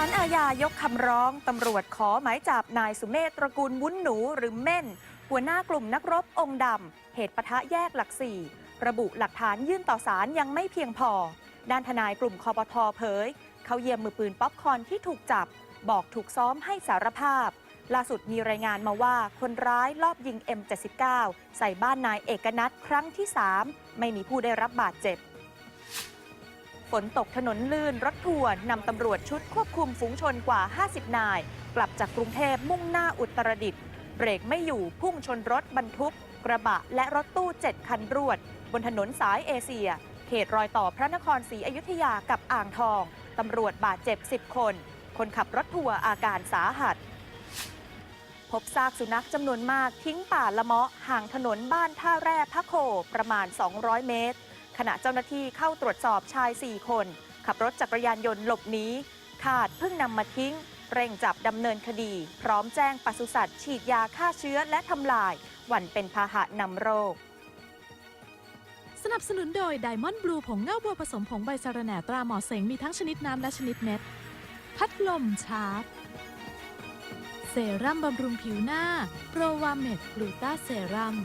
ารอาญายกคำร้อง ตำรวจขอหมายจับนายสุเมธตระกูลวุ้นหนูหรือเม่น หัวหน้ากลุ่มนักรบองค์ดำ เหตุปะทะแยกหลักสี่ ระบุหลักฐานยื่นต่อศาลยังไม่เพียงพอ ด้านทนายกลุ่มคอปทเผย เขาเยี่ยมมือปืนป๊อปคอนที่ถูกจับ บอกถูกซ้อมให้สารภาพ ล่าสุดมีรายงานมาว่าคนร้ายลอบยิง M79 ใส่บ้านนายเอกนัทครั้งที่ 3 ไม่มีผู้ได้รับบาดเจ็บ ฝนตกถนนลื่น รถทัวร์นำตำรวจชุดควบคุมฝูงชนกว่า 50 นาย กลับจากกรุงเทพมุ่งหน้าอุตรดิตถ์เบรกไม่อยู่พุ่งชนรถบรรทุก กระบะและรถตู้ 7 คันรวด บนถนนสายเอเชีย เขตรอยต่อพระนครศรีอยุธยากับอ่างทองตำรวจบาดเจ็บ 10 คน คนขับรถทัวร์อาการสาหัส พบซากสุนัขจำนวนมากทิ้งป่าละเมาะห่างถนนบ้านท่าแร่พระโคประมาณ 200 เมตร ขณะเจ้าหน้าที่เข้าตรวจสอบชาย 4 คน ขับรถจักรยานยนต์หลบหนีขาดเพิ่งนำมาทิ้ง เร่งจับดำเนินคดี พร้อมแจ้งปศุสัตว์ฉีดยาฆ่าเชื้อและทำลาย หวั่นเป็นพาหะนำโรค สนับสนุนโดย Diamond Blue ผงเง่าบัวผสมผงใบสะระแหน่ตราหมอเสงมีทั้งชนิดน้ำและชนิดเม็ด พัดลมชาร์จเซรั่มบำรุงผิวหน้า โปรวาเมดกลูตาเซรั่ม